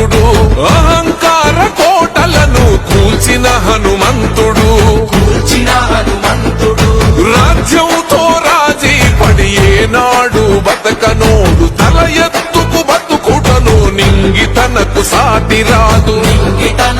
బలవంతుడు అహంకార కోటలను కూల్చిన హనుమంతుడు. కూర్చిన హనుమంతుడు. రాజ్యంతో రాజీ పడి ఏనాడు బతకనోడు. తల ఎత్తుకు బతుకుటను నింగి తనకు సాటి రాదు. తనకు సాటి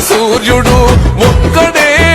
సూర్యుడు ఒక్కడే.